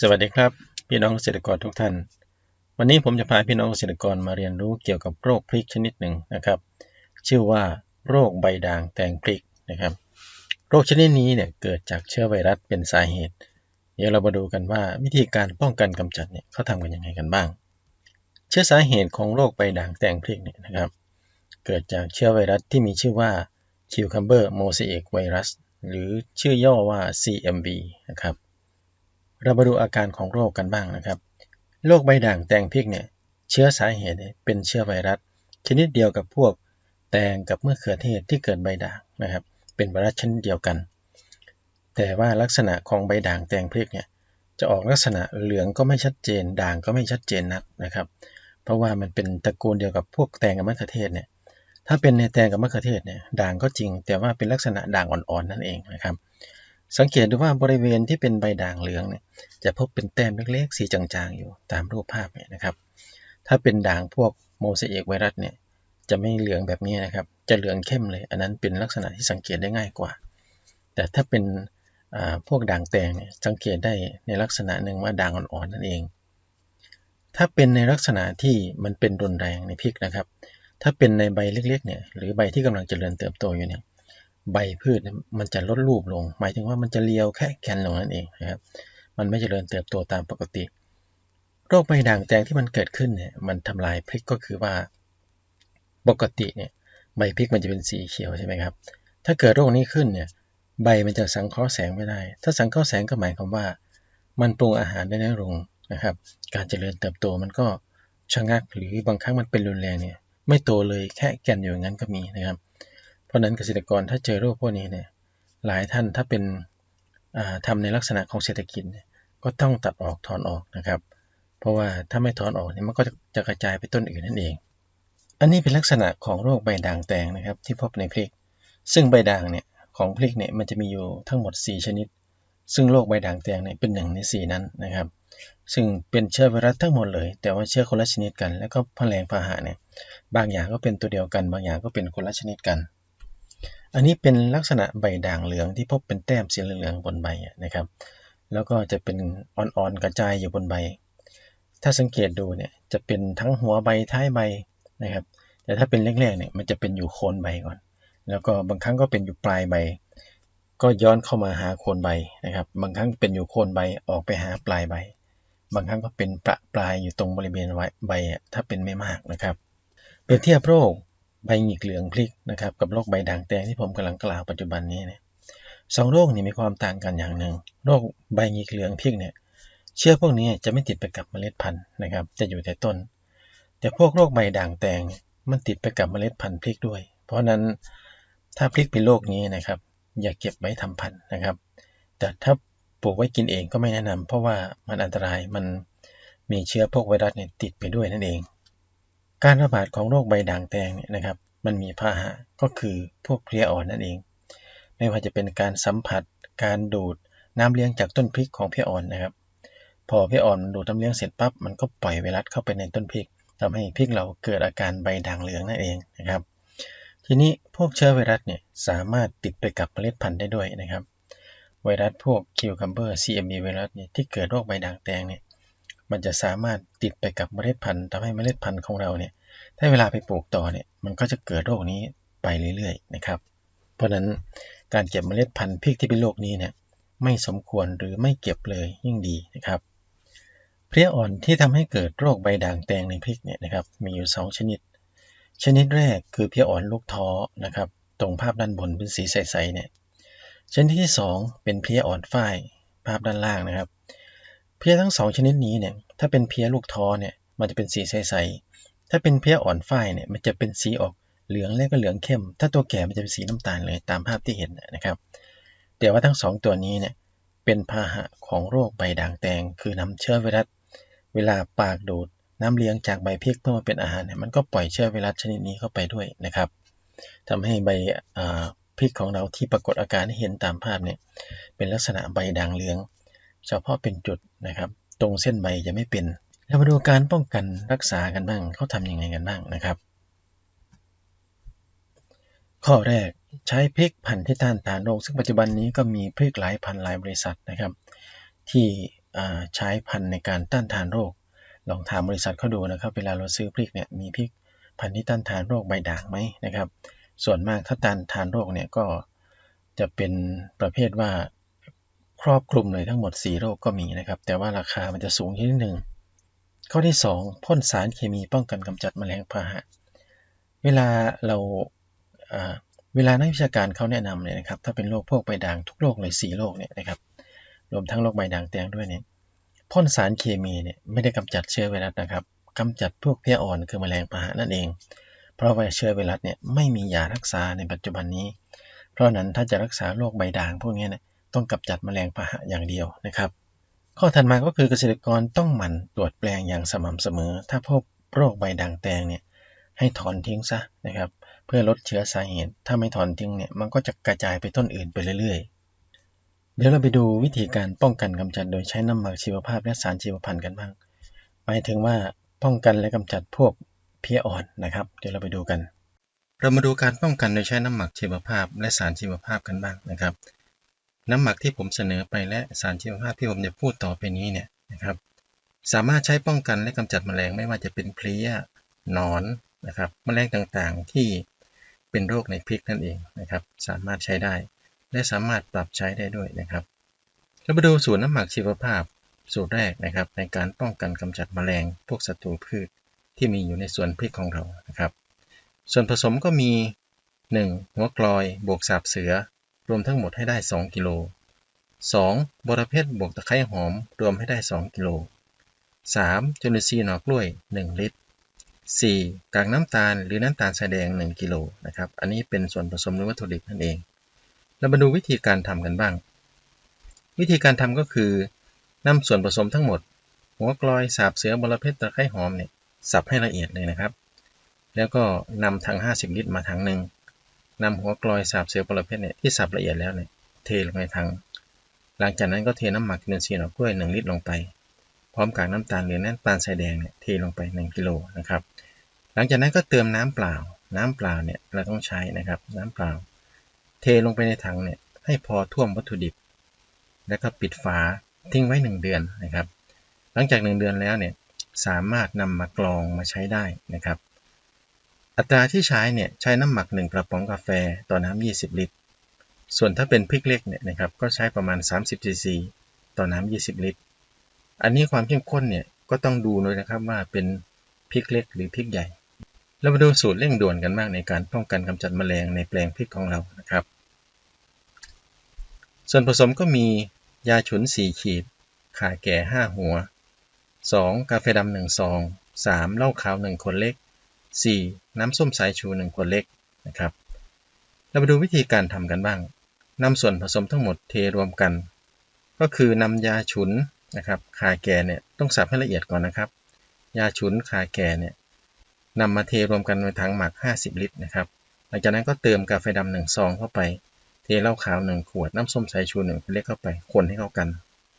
สวัสดีครับ พี่น้องเกษตรกรทุกท่าน วันนี้ผมจะพาพี่น้องเกษตรกรมาเรียนรู้เกี่ยวกับโรคพริกชนิดหนึ่งนะครับ ชื่อว่าโรคใบด่างแตงพริกนะครับ โรคชนิดนี้เนี่ยเกิดจากเชื้อไวรัสเป็นสาเหตุ เดี๋ยวเรามาดูกันว่าวิธีการป้องกันกำจัดเนี่ยเขาทำกันยังไงกันบ้าง เชื้อสาเหตุของโรคใบด่างแตงพริกเนี่ยนะครับ เกิดจากเชื้อไวรัสที่มีชื่อว่า Cucumber mosaic virus หรือชื่อย่อว่า CMV นะครับ เรามาดูอาการของโรคกันบ้างนะครับโรคใบด่างแตงพริกเนี่ยเชื้อสาเหตุเนี่ยเป็นเชื้อไวรัส ชนิดเดียวกับพวกแตงกับมะเขือเทศที่เกิดใบด่างนะครับ เป็นไวรัสชนิดเดียวกัน แต่ว่าลักษณะของใบด่างแตงพริกเนี่ยจะออกลักษณะเหลืองก็ไม่ชัดเจน ด่างก็ไม่ชัดเจนนักนะครับ เพราะว่ามันเป็นตระกูลเดียวกับพวกแตงกับมะเขือเทศเนี่ยถ้าเป็นในแตงกับมะเขือเทศเนี่ยด่างก็จริง แต่ว่าเป็นลักษณะด่างอ่อนๆนั่นเองนะครับ สังเกตดูว่าบริเวณที่เป็นใบด่างเหลืองเนี่ยจะพบเป็นแต้มเล็กๆ สีจางๆ อยู่ตามรูปภาพเนี่ยนะครับ ถ้าเป็นด่างพวกโมเสเอกไวรัสเนี่ยจะไม่เหลืองแบบนี้นะครับ จะเหลืองเข้มเลย อันนั้นเป็นลักษณะที่สังเกตได้ง่ายกว่า แต่ถ้าเป็นพวกด่างแตงเนี่ยสังเกตได้ในลักษณะหนึ่งว่าด่างอ่อนๆนั่นเอง ถ้าเป็นในลักษณะที่มันเป็นรุนแรงในพริกนะครับ ถ้าเป็นในใบเล็กๆเนี่ยหรือใบที่กำลังจเจริญเติบโตอยู่เนี่ย ใบพืชมันจะลดรูปลง หมายถึงว่ามันจะเลียวแค่แกนลงนั่นเองนะครับ มันไม่เจริญเติบโตตามปกติ โรคใบด่างแตงที่มันเกิดขึ้นเนี่ย มันทำลายพริกก็คือว่า ปกติเนี่ยใบพริกมันจะเป็นสีเขียวใช่ไหมครับ ถ้าเกิดโรคนี้ขึ้นเนี่ย ใบมันจะสังเคราะห์แสงไม่ได้ ถ้าสังเคราะห์แสงก็หมายความว่า มันปรุงอาหารได้น้อยลงนะครับ การเจริญเติบโตมันก็ชะงักหรือบางครั้งมันเป็นรุนแรงเนี่ย ไม่โตเลยแค่แกนอยู่อย่างนั้นก็มีนะครับ ราะนั้นเกษตรกรถ้าเจอโรคพวกนี้เนี่ยหลายท่านถ้าเป็นทำในลักษณะของเศรษฐกิจก็ต้องตัดออกถอนออกนะครับ เพราะว่าถ้าไม่ถอนออกเนี่ยมันก็จะกระจายไปต้นอื่นนั่นเอง อันนี้เป็นลักษณะของโรคใบด่างแตงนะครับที่พบในพริก ซึ่งใบด่างเนี่ยของพริกเนี่ยมันจะมีอยู่ทั้งหมด 4 ชนิด ซึ่งโรคใบด่างแตงเนี่ยเป็นหนึ่งใน 4 นั้นนะครับ ซึ่งเป็นเชื้อไวรัสทั้งหมดเลย แต่ว่าเชื้อคนละชนิดกัน แล้วก็แมลงพาหะเนี่ยบางอย่างก็เป็นตัวเดียวกัน บางอย่างก็เป็นคนละชนิดกัน อันนี้เป็นลักษณะใบด่างเหลืองที่พบเป็นแต้มสีเหลืองบนใบนะครับ แล้วก็จะเป็นอ่อนๆกระจายอยู่บนใบ ถ้าสังเกตดูเนี่ยจะเป็นทั้งหัวใบท้ายใบนะครับ แต่ถ้าเป็นแรกๆเนี่ยมันจะเป็นอยู่โคนใบก่อน แล้วก็บางครั้งก็เป็นอยู่ปลายใบ ก็ย้อนเข้ามาหาโคนใบนะครับ บางครั้งเป็นอยู่โคนใบออกไปหาปลายใบ บางครั้งก็เป็นประปลายอยู่ตรงบริเวณใบถ้าเป็นไม่มากนะครับ เปรียบเทียบโรค ใบหงิกเหลืองพลิกนะครับกับโรคใบด่างแดงที่ผมกำลังกล่าวปัจจุบันนี้เนี่ยสองโรคนี้มีความต่างกันอย่างหนึ่งโรคใบหงิกเหลืองพริกเนี่ยเชื้อพวกนี้จะไม่ติดไปกับเมล็ดพันธุ์นะครับ จะอยู่แต่ต้น แต่พวกโรคใบด่างแตงมันติดไปกับเมล็ดพันธุ์พริกด้วย เพราะนั้นถ้าพริกเป็นโรคนี้นะครับ อย่าเก็บไว้ทำพันธุ์นะครับ แต่ถ้าปลูกไว้กินเองก็ไม่แนะนำเพราะว่ามันอันตรายมันมีเชื้อพวกไวรัสเนี่ยติดไปด้วยนั่นเอง การระบาดของโรคใบด่างแตงเนี่ยนะครับ มันมีพาหะก็คือพวกเพลี้ยอ่อนนั่นเอง ไม่ว่าจะเป็นการสัมผัส การดูดน้ำเลี้ยงจากต้นพริกของเพี่อ่อนนะครับ พอเพี่อ่อนดูดน้ำเลี้ยงเสร็จปั๊บมันก็ปล่อยไวรัสเข้าไปในต้นพริกทำให้พริกเราเกิดอาการใบด่างเหลืองนั่นเองนะครับ ทีนี้พวกเชื้อไวรัสเนี่ยสามารถติดไปกับเมล็ดพันธุ์ได้ด้วยนะครับ ไวรัสพวกคิวคัมเบอร์ CMV ไวรัสเนี่ยที่เกิดโรคใบด่างแดงเนี่ย มันจะสามารถติดไปกับเมล็ดพันธุ์ทำให้เมล็ดพันธุ์ของเราเนี่ยถ้าเวลาไปปลูกต่อเนี่ยมันก็จะเกิดโรคนี้ไปเรื่อยๆนะครับ เพราะนั้นการเก็บเมล็ดพันธุ์พริกที่เป็นโรคนี้เนี่ยไม่สมควรหรือไม่เก็บเลยยิ่งดีนะครับเพลี้ยอ่อนที่ทำให้เกิดโรคใบด่างแดงในพริกเนี่ยนะครับมีอยู่ 2 ชนิด ชนิดแรกคือเพลี้ยอ่อนลูกท้อนะครับตรงภาพด้านบนเป็นสีใสๆเนี่ยชนิดที่ 2 เป็นเพลี้ยอ่อนฝ้ายภาพด้านล่างนะครับ เพี้ยทั้ง2ชนิดนี้เนี่ยถ้าเป็นเพี้ยลูกท้อเนี่ยมันจะเป็นสีใสๆถ้าเป็นเพี้ยอ่อนฝ้ายเนี่ยมันจะเป็นสีออกเหลืองและก็เหลืองเข้ม ถ้าตัวแก่มันจะเป็นสีน้ำตาลเลยตามภาพที่เห็นนะครับแต่ว่าทั้ง2ตัวนี้เนี่ยเป็นพาหะของโรคใบด่างแดงคือนำเชื้อไวรัสเวลาปากดูดน้ำเลี้ยงจากใบพริกเพื่อมาเป็นอาหารเนี่ยมันก็ปล่อยเชื้อไวรัสชนิดนี้เข้าไปด้วยนะครับทำให้ใบพริกของเราที่ปรากฏอาการที่เห็นตามภาพเนี่ยเป็นลักษณะใบด่างเหลือง เฉพาะเป็นจุดนะครับ ตรงเส้นใบจะไม่เป็น เรามาดูการป้องกันรักษากันบ้างเขาทำยังไงกันบ้างนะครับ ข้อแรกใช้พริกพันธุ์ที่ต้านทานโรคซึ่งปัจจุบันนี้ก็มีพริกหลายพันหลายบริษัทนะครับ ที่ใช้พันธุ์ในการต้านทานโรค ลองถามบริษัทเขาดูนะครับ เวลาเราซื้อพริกเนี่ยมีพริกพันธุ์ที่ต้านทานโรคใบด่างไหมนะครับ ส่วนมากถ้าต้านทานโรคเนี่ยก็จะเป็นประเภทว่า รอบคลุมเลยทั้งหมด 4 โรคก็มีนะครับ แต่ว่าราคามันจะสูงนิดนึง ข้อที่ 2 พ่นสารเคมีป้องกันกำจัดแมลงพาหะ เวลาเราเวลานักวิชาการเขาแนะนำเนี่ยนะครับ ถ้าเป็นโรคพวกใบด่างทุกโรคเลย 4 โรคเนี่ยนะครับ รวมทั้งโรคใบด่างแดงด้วยเนี่ย พ่นสารเคมีเนี่ยไม่ได้กำจัดเชื้อไวรัสนะครับกำจัดพวกเพี้ยอ่อนคือแมลงพาหะนั่นเอง เพราะว่าเชื้อไวรัสเนี่ยไม่มียารักษาในปัจจุบันนี้ เพราะนั้นถ้าจะรักษาโรคใบด่างพวกนี้เนี่ย ต้องกำจัดแมลงพาหะอย่างเดียวนะครับ ข้อถัดมาก็คือเกษตรกรต้องหมั่นตรวจแปลงอย่างสม่ำเสมอ ถ้าพบโรคใบด่างแดงเนี่ยให้ถอนทิ้งซะนะครับ เพื่อลดเชื้อสาเหตุ ถ้าไม่ถอนทิ้งเนี่ยมันก็จะกระจายไปต้นอื่นไปเรื่อยๆ เดี๋ยวเราไปดูวิธีการป้องกันกำจัดโดยใช้น้ำหมักชีวภาพและสารชีวพันธุ์กันบ้างหมายถึงว่าป้องกันและกำจัดพวกเพี้ยอ่อนนะครับ เดี๋ยวเราไปดูกัน เรามาดูการป้องกันโดยใช้น้ำหมักชีวภาพและสารชีวภาพกันบ้างนะครับ น้ำหมักที่ผมเสนอไปและสารชีวภาพที่ผมจะพูดต่อไปนี้เนี่ยนะครับสามารถใช้ป้องกันและกำจัดแมลงไม่ว่าจะเป็นเพลี้ยหนอนนะครับแมลงต่างๆที่เป็นโรคในพริกนั่นเองนะครับสามารถใช้ได้ และสามารถปรับใช้ได้ด้วยนะครับเรามาดูสูตรน้ำหมักชีวภาพสูตรแรกนะครับในการป้องกันกำจัดแมลงพวกศัตรูพืชที่มีอยู่ในสวนพริกของเรานะครับ ส่วนผสมก็มี 1. หัวกลอยบวกสาบเสือ รวมทั้งหมดให้ได้ 2 กิโล 2. บรเพชรบวกตะไคร้หอม รวมให้ได้ 2 กิโล 3. จุลินทรีย์หน่อกล้วย 1 ลิตร 4. กากน้ำตาลหรือน้ำตาลทรายแดง 1 กิโลนะครับ อันนี้เป็นส่วนผสมหรือวัตถุดิบนั่นเอง เรามาดูวิธีการทำกันบ้าง วิธีการทำก็คือนำส่วนผสมทั้งหมด หัวกลอยสาบเสือบรเพชรตะไคร้หอมเนี่ยสับให้ละเอียดเลยนะครับ แล้วก็นำถัง 50 ลิตรมาถังหนึ่ง นำหัวกลอยสาบเสือบรเพชรเนี่ยที่สับละเอียดแล้วเนี่ยเทลงในถัง หลังจากนั้นก็เทน้ำหมักเนซีนอกล้วย1ลิตรลงไป พร้อมกับน้ำตาลหรือน้ำตาลทรายแดงเนี่ยเทลงไป 1กิโลนะครับ หลังจากนั้นก็เติมน้ำเปล่า น้ำเปล่าเนี่ยเราต้องใช้นะครับ น้ำเปล่า เทลงไปในถังเนี่ยให้พอท่วมวัตถุดิบ แล้วก็ปิดฝาทิ้งไว้ 1 เดือนนะครับ หลังจาก 1 เดือนแล้วเนี่ยสามารถนำมากรองมาใช้ได้นะครับ อัตราที่ใช้เนี่ยใช้น้ำหมัก 1 กระป๋องกาแฟต่อน้ำ20 ลิตร ส่วนถ้าเป็นพริกเล็กเนี่ยนะครับก็ใช้ประมาณ 30ซีซีต่อน้ำ20 ลิตร อันนี้ความเข้มข้นเนี่ยก็ต้องดูด้วยนะครับว่าเป็นพริกเล็กหรือพริกใหญ่ เรามาดูสูตรเร่งด่วนกันบ้างในการป้องกันกำจัดแมลงในแปลงพริกของเรานะครับ ส่วนผสมก็มียาฉุน 4 ขีดขาแก่ 5 หัว 2. กาแฟดำ1ซอง 3. เหล้าขาว 1 คนเล็ก 4. น้ำส้มสายชู1คนเล็กนะครับ เรามาดูวิธีการทำกันบ้างนำส่วนผสมทั้งหมดเทรวมกัน ก็คือนำยาฉุนนะครับขาแก่เนี่ยต้องสับให้ละเอียดก่อนนะครับ ยาฉุนขาแก่เนี่ยนำมาเทรวมกันในถังหมัก 50 ลิตรนะครับหลังจากนั้นก็เติมกาแฟดำหนึ่งซองเข้าไป เทเหล้าขาว1ขวดน้ำส้มสายชู1เล็กเข้าไปคนให้เข้ากัน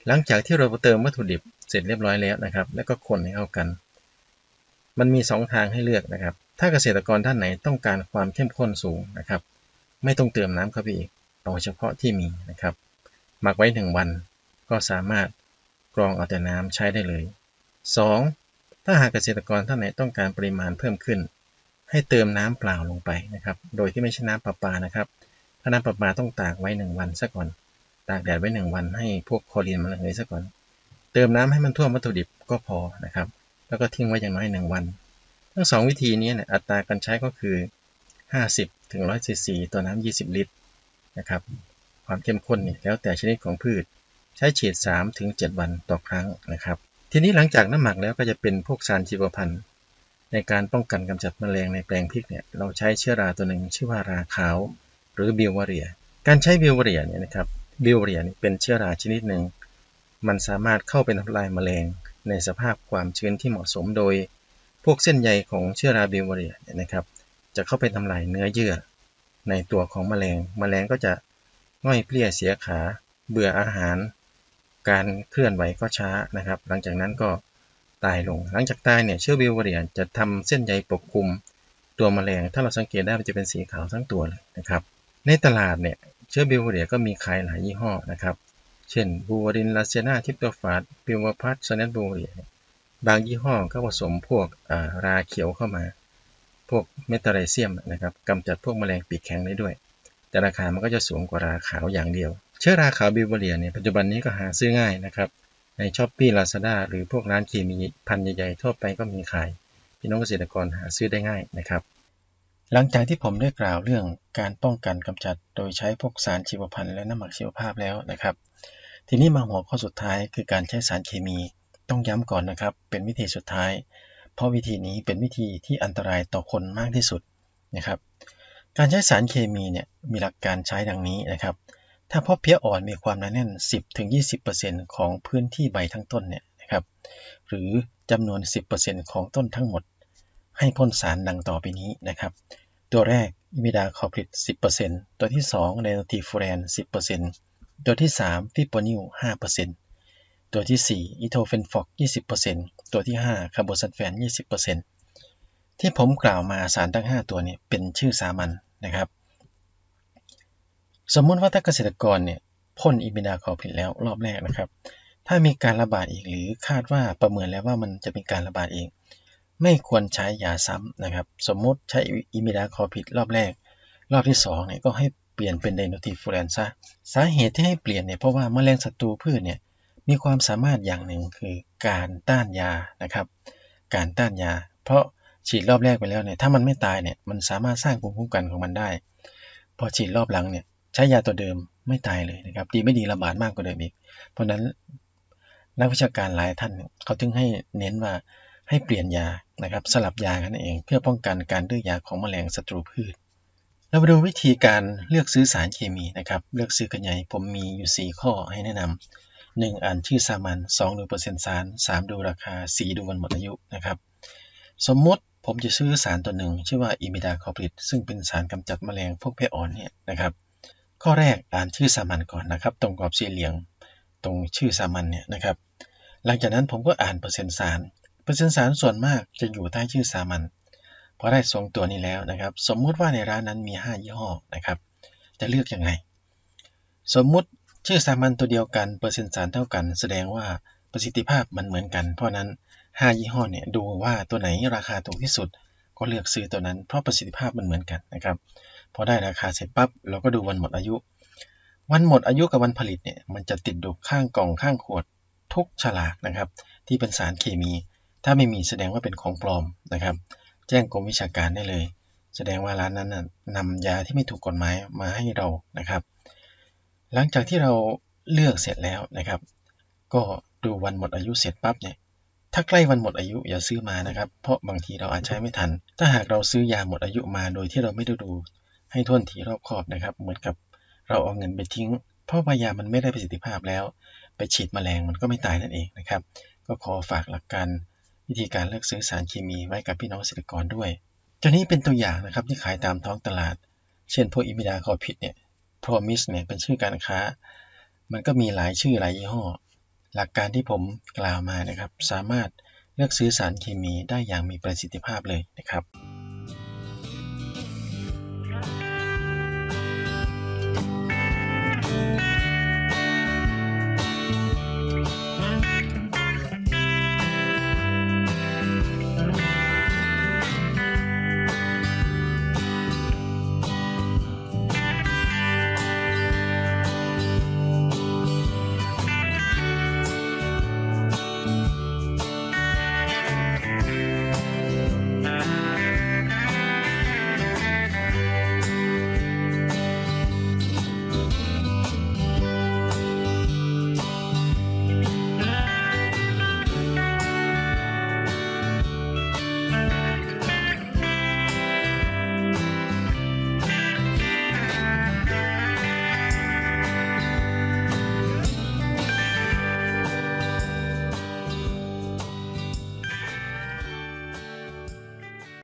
หลังจากที่เราเติมวัตถุดิบเสร็จเรียบร้อยแล้วนะครับ แล้วก็คนให้เข้ากัน มันมี 2 ทางให้เลือกนะครับ ถ้าเกษตรกรท่านไหนต้องการความเข้มข้นสูงนะครับ ไม่ต้องเติมน้ำเข้าไปอีกเอาเฉพาะที่มีนะครับ หมักไว้ 1 วันก็สามารถกรองเอาแต่น้ำใช้ได้เลย 2. ถ้าหากเกษตรกรท่านไหนต้องการปริมาณเพิ่มขึ้น ให้เติมน้ำเปล่าลงไปนะครับ โดยที่ไม่ใช่น้ำประปานะครับถ้าน้ำประปาต้องตากไว้หนึ่งวันซะก่อน ตากแดดไว้หนึ่งวันให้พวกคอรีนมันระเหยซะก่อน เติมน้ำให้มันท่วมวัตถุดิบก็พอนะครับ แล้วก็ทิ้งไว้อย่างน้อยหนึ่งวัน ทั้งสองวิธีนี้เนี่ยอัตราการใช้ก็คือ 50ถึง100ซีซีต่อน้ำ20 ลิตรนะครับ ความเข้มข้นเนี่ยแล้วแต่ชนิดของพืช ใช้ฉีด3ถึง7วันต่อครั้งนะครับ ทีนี้หลังจากน้ำหมักแล้วก็จะเป็นพวกสารชีวพันธุ์ ในการป้องกันกำจัดแมลงในแปลงพริกเนี่ยเราใช้เชื้อราตัวหนึ่งชื่อว่าราขาว หรือบิววเรีย การใช้บิววเรียเนี่ยนะครับบิววเรียเป็นเชื้อราชนิดหนึ่ง มันสามารถเข้าไปทำลายแมลง ในสภาพความชื้นที่เหมาะสมโดย พวกเส้นใยของเชื้อราบิววาเรียเนี่ยนะครับ จะเข้าไปทำลายเนื้อเยื่อ ในตัวของแมลง แมลงก็จะง่อยเปลี้ยเสียขา เบื่ออาหาร การเคลื่อนไหวก็ช้านะครับ หลังจากนั้นก็ตายลง หลังจากตายเนี่ยเชื้อบิววาเรียจะทำเส้นใยปกคลุมตัวแมลง ถ้าเราสังเกตได้มันจะเป็นสีขาวทั้งตัวเลยนะครับ ในตลาดเนี่ยเชื้อบิวเรียก็มีขายหลายยี่ห้อนะครับ เช่นบูวารินลาเซนาทิปโตฟาสปิวพัทสแนตบูเรียบางยี่ห้อก็ผสมพวกราเขียวเข้ามา พวกเมตาไรเซียมนะครับกำจัดพวกแมลงปีกแข็งได้ด้วย แต่ราคามันก็จะสูงกว่าราขาวอย่างเดียว เชื้อราขาวบิวเรียเนี่ยปัจจุบันนี้ก็หาซื้อง่ายนะครับในช้อปปี้ลาซาด้าหรือพวกร้านเคมีพันใหญ่ๆทั่วไปก็มีขาย พี่น้องเกษตรกรหาซื้อได้ง่ายนะครับ หลังจากที่ผมได้กล่าวเรื่องการป้องกันกำจัดโดยใช้พวกสารชีวพันธุ์และน้ำหมักชีวภาพแล้วนะครับ ทีนี้มาหัวข้อสุดท้ายคือการใช้สารเคมี ต้องย้ำก่อนนะครับ เป็นวิธีสุดท้าย เพราะวิธีนี้เป็นวิธีที่อันตรายต่อคนมากที่สุดนะครับ การใช้สารเคมีเนี่ยมีหลักการใช้ดังนี้นะครับ ถ้าพบเพี้ยอ่อนมีความหนาแน่น 10-20%ของพื้นที่ใบทั้งต้นเนี่ยนะครับ หรือจำนวน 10%ของต้นทั้งหมด ให้พ่นสารดังต่อไปนี้นะครับ ตัวแรกอิมิดาคอพริด10%ตัวที่2เรโนทีฟูแรน 10%ตัวที่3ฟิโปนิล5%ตัวที่4อิโทเฟนฟอก20%ตัวที่5คาร์โบซัลแฟน 20%ที่ผมกล่าวมาสารทั้ง 5 ตัวนี้เป็นชื่อสามัญนนะครับ สมมติว่าถ้าเกษตรกรเนี่ยพ่นอิมิดาคอพิดแล้วรอบแรกนะครับ ถ้ามีการระบาดอีกหรือคาดว่าประเมินแล้วว่ามันจะเป็นการระบาดเอง ไม่ควรใช้ยาซ้ำนะครับ สมมติใช้อิมิดาคอพิดรอบแรก รอบที่2เนี่ยก็ให้เปลี่ยนเป็นไดโนทีฟูแรนซะสาเหตุที่ให้เปลี่ยนเนี่ยเพราะว่าแมลงศัตรูพืชเนี่ยมีความสามารถอย่างหนึ่งคือการต้านยานะครับ การต้านยา เพราะฉีดรอบแรกไปแล้วเนี่ยถ้ามันไม่ตายเนี่ยมันสามารถสร้างภูมิคุ้มกันของมันได้ พอฉีดรอบหลังเนี่ยใช้ยาตัวเดิมไม่ตายเลยนะครับ ดีไม่ดีระบาดมากกว่าเดิมอีก เพราะนั้นนักวิชาการหลายท่านเขาถึงให้เน้นว่า ให้เปลี่ยนยานะครับสลับยากันเอง เพื่อป้องกันการดื้อยาของแมลงศัตรูพืช เรามาดูวิธีการเลือกซื้อสารเคมีนะครับเลือกซื้อกันใหญ่ผมมีอยู่ 4 ข้อให้แนะนำ 1. อ่านชื่อสามัญ 2. ดูเปอร์เซ็นต์สาร 3. ดูราคา 4. ดูวันหมดอายุนะครับสมมติผมจะซื้อสารตัวหนึ่งชื่อว่าอิมิดาคอพริดซึ่งเป็นสารกำจัดแมลงพวกเพอ่อนเนี่ยนะครับข้อแรกอ่านชื่อสามัญก่อนนะครับ ตรงกรอบสี่เหลี่ยมตรงชื่อสามัญเนี่ยนะครับหลังจากนั้นผมก็อ่านเปอร์เซ็นต์สาร เปอร์เซ็นต์สารส่วนมากจะอยู่ใต้ชื่อสามัญพอได้สองตัวนี้แล้วนะครับ สมมุติว่าในร้านนั้นมี 5 ยี่ห้อนะครับ จะเลือกอยังไง สมมุติชื่อสามัญตัวเดียวกันเปอร์เซ็นต์สารเท่ากัน แสดงว่าประสิทธิภาพมันเหมือนกัน เพราะนั้น 5 ยี่ห้อเนี่ยดูว่าตัวไหนราคาถูกที่สุด ก็เลือกซื้อตัวนั้นเพราะประสิทธิภาพมันเหมือนกันนะครับพอได้ราคาเสร็จปั๊บเราก็ดูวันหมดอายุ วันหมดอายุกับวันผลิตเนี่ยมันจะติดดูข้างกล่องข้างขวดทุกฉลากนะครับ ที่เป็นสารเคมี ถ้าไม่มีแสดงว่าเป็นของปลอมนะครับ แจ้งกรมวิชาการได้เลย แสดงว่าร้านนั้นนำยาที่ไม่ถูกกฎหมายมาให้เรานะครับ หลังจากที่เราเลือกเสร็จแล้วนะครับ ก็ดูวันหมดอายุเสร็จปั๊บเนี่ยถ้าใกล้วันหมดอายุอย่าซื้อมานะครับ เพราะบางทีเราอาจใช้ไม่ทัน ถ้าหากเราซื้อยาหมดอายุมาโดยที่เราไม่ได้ดูให้ท่วนทีรอบคอบนะครับ เหมือนกับเราเอาเงินไปทิ้ง เพราะว่ายามันไม่ได้ประสิทธิภาพแล้ว ไปฉีดมแมลงมันก็ไม่ตายนั่นเองนะครับ ก็ขอฝากหลักการ วิธีการเลือกซื้อสารเคมีไว้กับพี่น้องเกษตรกรด้วยตัวนี้เป็นตัวอย่างนะครับที่ขายตามท้องตลาด เช่นพวกอิมิดาคอพิดเนี่ยพรอมิสเนี่ยเป็นชื่อการค้า มันก็มีหลายชื่อหลายยี่ห้อ หลักการที่ผมกล่าวมานะครับ สามารถเลือกซื้อสารเคมีได้อย่างมีประสิทธิภาพเลยนะครับ